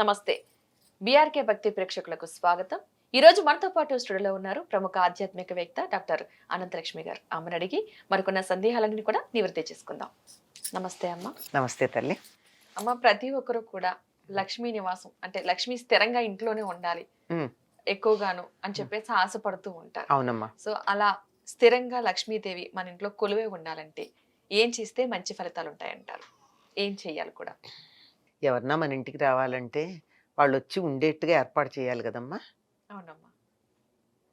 నమస్తే. బీఆర్కే భక్తి ప్రేక్షకులకు స్వాగతం. ఈ రోజు మనతో పాటు స్టూడియోలో ఉన్నారు ప్రముఖ ఆధ్యాత్మికవేత్త డాక్టర్ అనంతలక్ష్మి గారు. అమ్మని అడిగి మరికొన్న సందేహాలన్నీ కూడా నివృత్తి చేసుకుందాం. నమస్తే అమ్మ. నమస్తే తల్లి. అమ్మ ప్రతి ఒక్కరు కూడా లక్ష్మీ నివాసం అంటే లక్ష్మి స్థిరంగా ఇంట్లోనే ఉండాలి. ఎక్కువగాను అని చెప్పేసి ఆశపడుతూ ఉంటారు. అవునమ్మా. సో అలా స్థిరంగా లక్ష్మీదేవి మన ఇంట్లో కొలువే ఉండాలంటే ఏం చేస్తే మంచి ఫలితాలు ఉంటాయంటారు? ఏం చెయ్యాలి కూడా? ఎవరన్నా మన ఇంటికి రావాలంటే వాళ్ళు వచ్చి ఉండేట్టుగా ఏర్పాటు చేయాలి కదమ్మా. అవునమ్మా.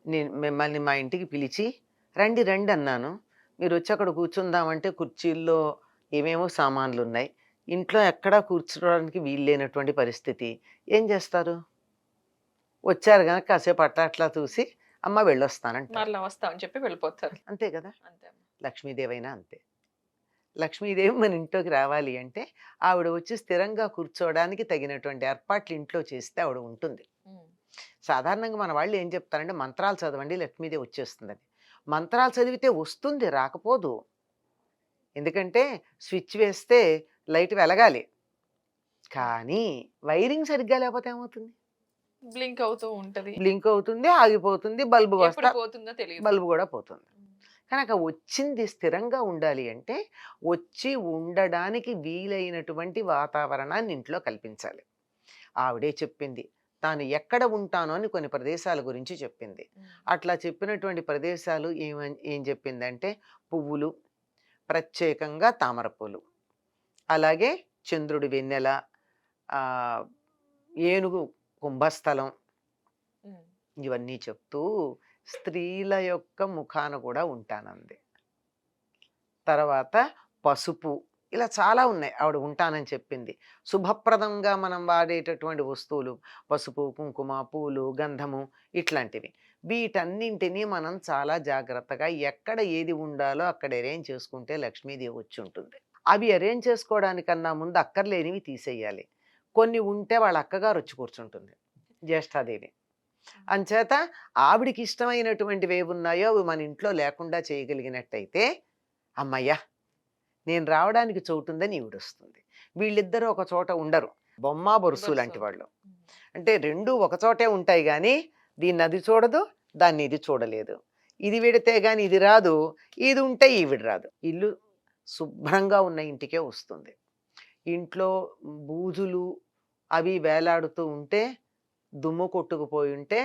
నేను మిమ్మల్ని మా ఇంటికి పిలిచి రండి రండి అన్నాను. మీరు వచ్చి అక్కడ కూర్చుందామంటే కుర్చీల్లో ఏమేమో సామాన్లు ఉన్నాయి ఇంట్లో ఎక్కడా కూర్చోడానికి వీలు లేనటువంటి పరిస్థితి. ఏం చేస్తారు? వచ్చారు కనుక కాసేపు అట్లా అట్లా చూసి అమ్మ వెళ్ళొస్తానంట వస్తామని చెప్పి వెళ్ళిపోతారు. అంతే కదా? అంతే. లక్ష్మీదేవైనా అంతే. లక్ష్మీదేవి మన ఇంట్లోకి రావాలి అంటే ఆవిడ వచ్చి స్థిరంగా కూర్చోవడానికి తగినటువంటి ఏర్పాట్లు ఇంట్లో చేస్తే ఆవిడ ఉంటుంది. సాధారణంగా మన వాళ్ళు ఏం చెప్తారంటే మంత్రాలు చదవండి లక్ష్మీదేవి వచ్చేస్తుందని. మంత్రాలు చదివితే వస్తుంది రాకపోదు. ఎందుకంటే స్విచ్ వేస్తే లైట్ వెలగాలి. కానీ వైరింగ్ సరిగ్గా లేకపోతే ఏమవుతుంది? బ్లింక్ అవుతూ ఉంటది. బ్లింక్ అవుతుంది ఆగిపోతుంది బల్బు వస్తా బల్బు కూడా పోతుంది. కనుక వచ్చింది స్థిరంగా ఉండాలి అంటే వచ్చి ఉండడానికి వీలైనటువంటి వాతావరణాన్ని ఇంట్లో కల్పించాలి. ఆవిడే చెప్పింది తాను ఎక్కడ ఉంటానో అని కొన్ని ప్రదేశాల గురించి చెప్పింది. అట్లా చెప్పినటువంటి ప్రదేశాలు ఏమ ఏం చెప్పిందంటే పువ్వులు ప్రత్యేకంగా తామర పూలు. అలాగే చంద్రుడి వెన్నెల ఏనుగు కుంభస్థలం. ఇవన్నీ చెప్తూ స్త్రీల యొక్క ముఖాన కూడా ఉంటానంది. తర్వాత పసుపు ఇలా చాలా ఉన్నాయి. ఆవిడ ఉంటానని చెప్పింది. శుభప్రదంగా మనం వాడేటటువంటి వస్తువులు పసుపు కుంకుమ పూలు గంధము ఇట్లాంటివి. వీటన్నింటినీ మనం చాలా జాగ్రత్తగా ఎక్కడ ఏది ఉండాలో అక్కడ అరేంజ్ చేసుకుంటే లక్ష్మీదేవి వచ్చి ఉంటుంది. అవి అరేంజ్ చేసుకోవడానికన్నా ముందు అక్కర్లేనివి తీసేయాలి. కొన్ని ఉంటే వాళ్ళ అక్కగారు వచ్చి కూర్చుంటుంది. జ్యేష్ఠాదేవి. అంచేత ఆవిడికి ఇష్టమైనటువంటివి ఏవి ఉన్నాయో అవి మన ఇంట్లో లేకుండా చేయగలిగినట్టయితే అమ్మయ్యా నేను రావడానికి చోటుందని ఈవిడ వస్తుంది వీళ్ళిద్దరూ ఒక చోట ఉండరు. బొమ్మ బొరుసు లాంటి. వాళ్ళు. అంటే రెండు ఒక చోటే ఉంటాయి కానీ దీన్ని అది చూడదు దాన్ని ఇది చూడలేదు. ఇది విడితే కానీ ఇది రాదు ఇది ఉంటే ఈవిడ రాదు. ఇల్లు శుభ్రంగా ఉన్న ఇంటికే వస్తుంది. ఇంట్లో బూజులు అవి వేలాడుతూ ఉంటే దుమ్ము కొట్టుకుపోయి ఉంటే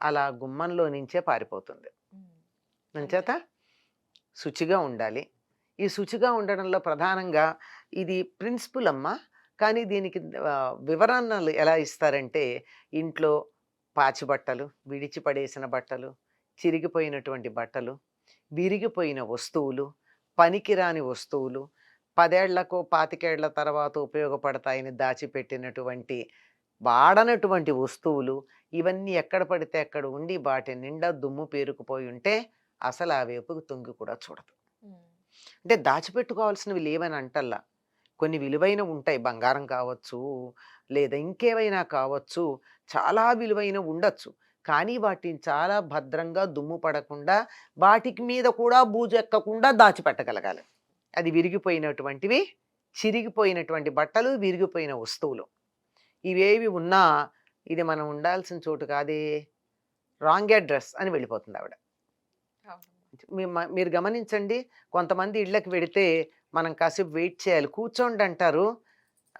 అలా గుమ్మంలో నుంచే పారిపోతుంది. అంచేత శుచిగా ఉండాలి. ఈ శుచిగా ఉండడంలో ప్రధానంగా ఇది ప్రిన్సిపుల్ అమ్మ కానీ దీనికి వివరణలు ఎలా ఇస్తారంటే ఇంట్లో పాచి బట్టలు విడిచిపడేసిన బట్టలు చిరిగిపోయినటువంటి బట్టలు విరిగిపోయిన వస్తువులు పనికిరాని వస్తువులు పదేళ్ళకో పాతికేళ్ళ తర్వాత ఉపయోగపడతాయని దాచిపెట్టినటువంటి వాడనటువంటి వస్తువులు ఇవన్నీ ఎక్కడ పడితే అక్కడ ఉండి వాటి నిండా దుమ్ము పేరుకుపోయి ఉంటే అసలు ఆ వైపుకు తొంగి కూడా చూడదు. అంటే దాచిపెట్టుకోవాల్సినవి లేవని అంటల్లా. కొన్ని విలువైన ఉంటాయి. బంగారం కావచ్చు లేదా ఇంకేవైనా కావచ్చు. చాలా విలువైన ఉండొచ్చు. కానీ వాటిని చాలా భద్రంగా దుమ్ము పడకుండా వాటికి మీద కూడా బూజు ఎక్కకుండా దాచిపెట్టగలగాలి. అది విరిగిపోయినటువంటివి చిరిగిపోయినటువంటి బట్టలు విరిగిపోయిన వస్తువులు. ఇవేవి ఉన్నా ఇది మనం ఉండాల్సిన చోటు కాదే. రాంగ్ అడ్రస్ అని వెళ్ళిపోతుంది ఆవిడ. మీరు గమనించండి కొంతమంది ఇళ్ళకి వెడితే మనం కాసేపు వెయిట్ చేయాలి. కూర్చోండి అంటారు.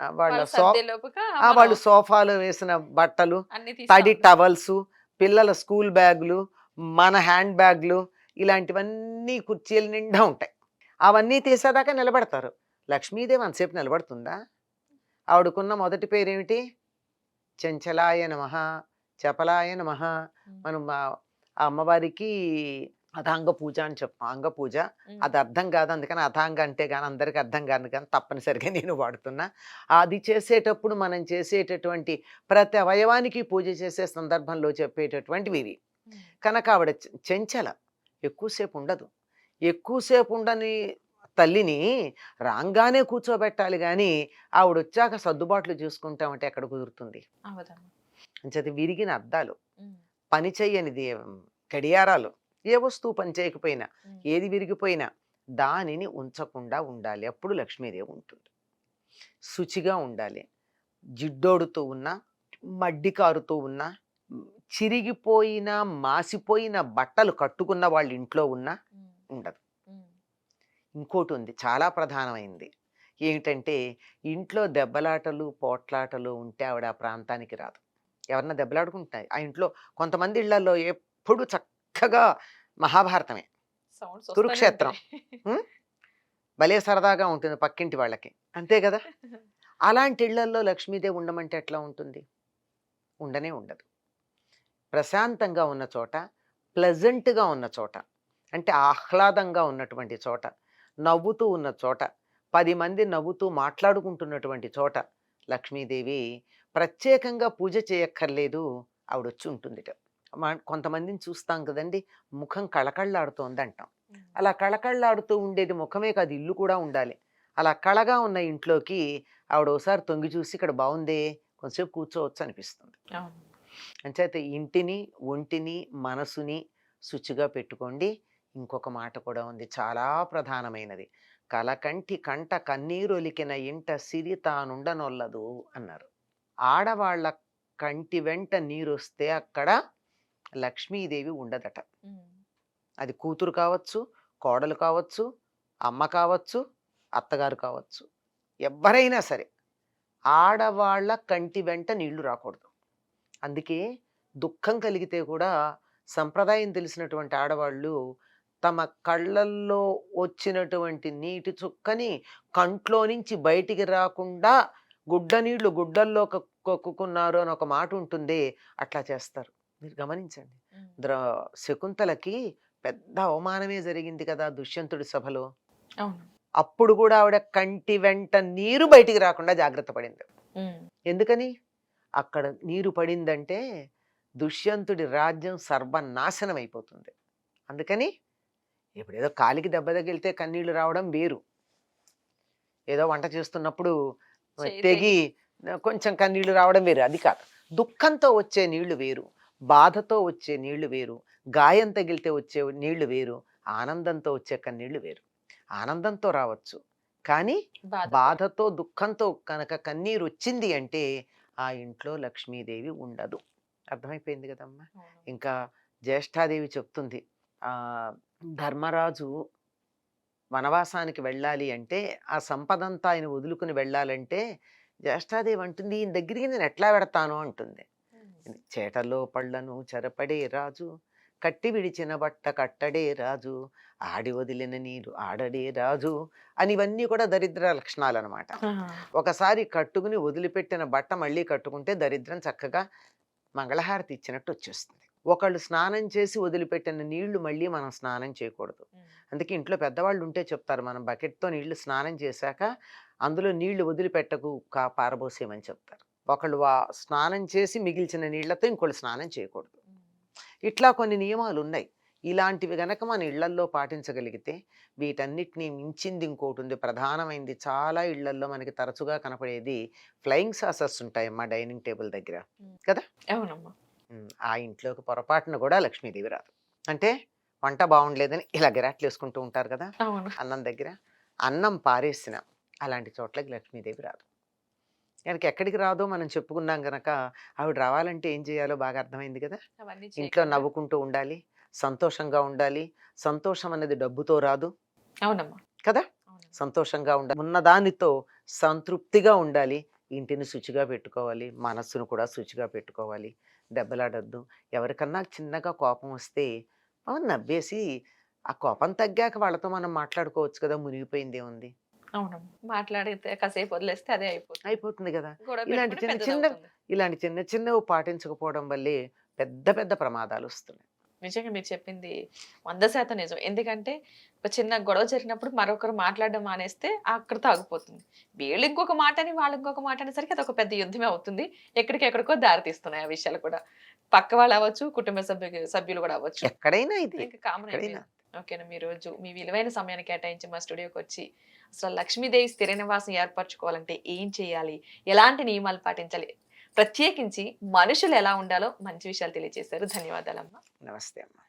వాళ్ళ వాళ్ళు సో సర్దేలోపుగా ఆ, మనం వాళ్ళు సోఫాలో వేసిన బట్టలు తడి. టవల్స్ పిల్లల స్కూల్ బ్యాగులు మన హ్యాండ్ బ్యాగ్లు ఇలాంటివన్నీ కుర్చీల నిండా ఉంటాయి. అవన్నీ తీసేదాకా నిలబడతారు. లక్ష్మీదేవి అంతసేపు నిలబడుతుందా? ఆవిడకున్న మొదటి పేరేమిటి చెంచలాయ నమ చపలాయ నమ. మనం ఆ అమ్మవారికి అథాంగ పూజ అని చెప్పాం అంగ పూజ. అది అర్థం కాదు అందుకని అథాంగ అంటే కానీ అందరికి అర్థం కాదు కానీ తప్పనిసరిగా నేను వాడుతున్నా అది చేసేటప్పుడు మనం చేసేటటువంటి ప్రతి అవయవానికి పూజ చేసే సందర్భంలో చెప్పేటటువంటివి ఇవి. కనుక ఆవిడ చెంచల ఎక్కువసేపు ఉండదు ఎక్కువసేపు ఉండని తల్లిని రాంగానే కూర్చోబెట్టాలి కానీ ఆవిడ వచ్చాక సర్దుబాట్లు చూసుకుంటామంటే ఎక్కడ కుదురుతుంది. అంచేత విరిగిన అద్దాలు. పని చెయ్యనిది గడియారాలు ఏ వస్తువు పని చేయకపోయినా. ఏది విరిగిపోయినా దానిని ఉంచకుండా ఉండాలి అప్పుడు లక్ష్మీదేవి ఉంటుంది శుచిగా ఉండాలి జిడ్డోడుతూ ఉన్న మడ్డి కారుతూ ఉన్న చిరిగిపోయిన మాసిపోయిన బట్టలు కట్టుకున్న వాళ్ళ ఇంట్లో ఉన్న ఉండదు ఇంకోటి ఉంది చాలా ప్రధానమైంది. ఏమిటంటే ఇంట్లో దెబ్బలాటలు పోట్లాటలు ఉంటే ఆవిడ ఆ ప్రాంతానికి రాదు. ఎవరన్నా దెబ్బలాడుకుంటాయి ఆ ఇంట్లో కొంతమంది ఇళ్ళలో ఎప్పుడు చక్కగా మహాభారతమే. కురుక్షేత్రం. భలే సరదాగా ఉంటుంది పక్కింటి వాళ్ళకి. అంతే కదా? అలాంటి ఇళ్ళల్లో లక్ష్మీదేవి ఉండమంటే ఎట్లా ఉంటుంది? ఉండనే ఉండదు. ప్రశాంతంగా ఉన్న చోట ప్లెజెంట్గా ఉన్న చోట అంటే ఆహ్లాదంగా ఉన్నటువంటి చోట నవ్వుతూ ఉన్న చోట పది మంది నవ్వుతూ మాట్లాడుకుంటున్నటువంటి చోట లక్ష్మీదేవి ప్రత్యేకంగా పూజ చేయక్కర్లేదు ఆవిడ వచ్చి ఉంటుందిట. మా- కొంతమందిని చూస్తాం కదండి ముఖం కళకళ్ళాడుతోంది అంటాం అలా కళకళ్ళాడుతూ ఉండేది ముఖమే కాదు ఇల్లు కూడా ఉండాలి. అలా కళగా ఉన్న ఇంట్లోకి ఆవిడ ఒకసారి తొంగి చూసి ఇక్కడ బాగుందే కొంచెంసేపు కూర్చోవచ్చు అనిపిస్తుంది. అంచేత ఇంటిని ఒంటిని మనసుని శుచిగా పెట్టుకోండి. ఇంకొక మాట కూడా ఉంది. చాలా ప్రధానమైనది. కలకంటి కంట కన్నీరొలికిన ఇంట సిరి తానుండనొల్లదు అన్నారు. ఆడవాళ్ళ కంటి వెంట నీరొస్తే అక్కడ లక్ష్మీదేవి ఉండదట. అది కూతురు కావచ్చు కోడలు కావచ్చు అమ్మ కావచ్చు అత్తగారు కావచ్చు. ఎవరైనా సరే ఆడవాళ్ళ కంటి వెంట నీళ్ళు రాకూడదు. అందుకే దుఃఖం కలిగితే కూడా సంప్రదాయం తెలిసినటువంటి ఆడవాళ్ళు తమ కళ్ళల్లో వచ్చినటువంటి నీటి చుక్కని కంట్లో నుంచి బయటికి రాకుండా గుడ్డ నీళ్ళు గుడ్డల్లో కక్- కక్కుకున్నారు అని ఒక మాట ఉంటుంది అట్లా చేస్తారు. మీరు గమనించండి. ద్ర శకుంతలకి పెద్ద అవమానమే జరిగింది కదా దుష్యంతుడి సభలో. అప్పుడు కూడా ఆవిడ కంటి వెంట నీరు బయటికి రాకుండా జాగ్రత్త పడింది. ఎందుకని? అక్కడ నీరు పడిందంటే దుష్యంతుడి రాజ్యం సర్వనాశనం అయిపోతుంది. అందుకని ఇప్పుడు ఏదో కాలికి దెబ్బ తగిలితే కన్నీళ్ళు రావడం వేరు. ఏదో వంట చేస్తున్నప్పుడు తెగి కొంచెం కన్నీళ్ళు రావడం వేరు అది కాదు. దుఃఖంతో వచ్చే నీళ్ళు వేరు బాధతో వచ్చే నీళ్ళు వేరు గాయం తగిలితే వచ్చే నీళ్ళు వేరు ఆనందంతో వచ్చే కన్నీళ్ళు వేరు. ఆనందంతో రావచ్చు కానీ బాధ బాధతో దుఃఖంతో కనుక కన్నీరు వచ్చింది అంటే ఆ ఇంట్లో లక్ష్మీదేవి ఉండదు. అర్థమైపోయింది కదమ్మా. ఇంకా జ్యేష్ఠాదేవి చెప్తుంది ఆ ధర్మరాజు వనవాసానికి వెళ్ళాలి అంటే ఆ సంపదంతా ఆయన వదులుకుని వెళ్ళాలంటే జ్యేష్ఠాదేవి అంటుంది ఈయన దగ్గరికి నేను ఎట్లా పెడతాను అంటుంది. చేటలో పళ్ళను చెరపడే రాజు కట్టి విడిచిన బట్ట కట్టడే రాజు ఆడి వదిలిన నీరు ఆడడే రాజు అని ఇవన్నీ కూడా దరిద్ర లక్షణాలు అనమాట. ఒకసారి కట్టుకుని వదిలిపెట్టిన బట్ట మళ్ళీ కట్టుకుంటే దరిద్రం చక్కగా మంగళహారతి ఇచ్చినట్టు వచ్చేస్తుంది ఒకళ్ళు స్నానం చేసి వదిలిపెట్టిన నీళ్ళు మళ్ళీ మనం స్నానం చేయకూడదు. అందుకే ఇంట్లో పెద్దవాళ్ళు ఉంటే చెప్తారు మనం బకెట్తో నీళ్ళు స్నానం చేశాక అందులో నీళ్ళు వదిలిపెట్టకు కా పారబోసేయమని చెప్తారు. ఒకళ్ళు వా స్నానం చేసి మిగిల్చిన నీళ్ళతో ఇంకోళ్ళు స్నానం చేయకూడదు. ఇట్లా కొన్ని నియమాలు ఉన్నాయి ఇలాంటివి గనక మన ఇళ్ళల్లో పాటించగలిగితే వీటన్నిటినీ మించింది ఇంకోటి ఉంది. ప్రధానమైంది చాలా ఇళ్ళల్లో మనకి తరచుగా కనపడేది ఫ్లయింగ్ సాసర్స్ ఉంటాయి మా డైనింగ్ టేబుల్ దగ్గర. అవునమ్మా. ఉమ్, ఆ ఇంట్లోకి పొరపాటున కూడా లక్ష్మీదేవి రాదు. అంటే వంట బాగుండలేదని ఇలా గిరాట్లు వేసుకుంటూ ఉంటారు కదా! అన్నం దగ్గర అన్నం పారేసిన అలాంటి చోట్లకి లక్ష్మీదేవి రాదు. కనుక ఎక్కడికి రాదో మనం చెప్పుకున్నాం గనక ఆవిడ రావాలంటే ఏం చేయాలో బాగా అర్థమైంది కదా! ఇంట్లో నవ్వుకుంటూ ఉండాలి సంతోషంగా ఉండాలి. సంతోషం అనేది డబ్బుతో రాదు. అవునమ్మా. కదా. సంతోషంగా ఉండాలి ఉన్నదానితో సంతృప్తిగా ఉండాలి. ఇంటిని శుచిగా పెట్టుకోవాలి మనస్సును కూడా శుచిగా పెట్టుకోవాలి. దెబ్బలాడద్దు. ఎవరికన్నా చిన్నగా కోపం వస్తే నవ్వేసి ఆ కోపం తగ్గాక వాళ్ళతో మనం మాట్లాడుకోవచ్చు కదా! మునిగిపోయిందే ఉంది. అవునమ్మా మాట్లాడితే కాసేపు వదిలేస్తే అదే అయిపోతుంది. అయిపోతుంది కదా! ఇలాంటి చిన్న చిన్న-. ఇలాంటి చిన్న చిన్నవి పాటించకపోవడం వల్లే పెద్ద పెద్ద ప్రమాదాలు వస్తున్నాయి. నిజంగా మీరు చెప్పింది వంద శాతం నిజం. ఎందుకంటే ఒక చిన్న గొడవ జరిగినప్పుడు మరొకరు మాట్లాడడం మానేస్తే అక్కడితో ఆగిపోతుంది వీళ్ళు ఇంకొక మాటని వాళ్ళు ఇంకొక మాట అనేసరికి అది ఒక పెద్ద యుద్ధమే అవుతుంది. ఎక్కడికి ఎక్కడికో దారి తీస్తున్నాయి ఆ విషయాలు కూడా. పక్క వాళ్ళు అవ్వచ్చు కుటుంబ సభ్యు సభ్యులు కూడా అవ్వచ్చు. ఎక్కడైనా ఇది. ఇంకా కామన్ ఓకేనా మీ రోజు మీ విలువైన సమయాన్ని కేటాయించి మా స్టూడియోకి వచ్చి అసలు లక్ష్మీదేవి స్థిర నివాసం ఏర్పరచుకోవాలంటే ఏం చేయాలి? ఎలాంటి నియమాలు పాటించాలి? ప్రత్యేకించి మనుషులు ఎలా ఉండాలో మంచి విషయాలు తెలియజేశారు. ధన్యవాదాలమ్మా. నమస్తే అమ్మా.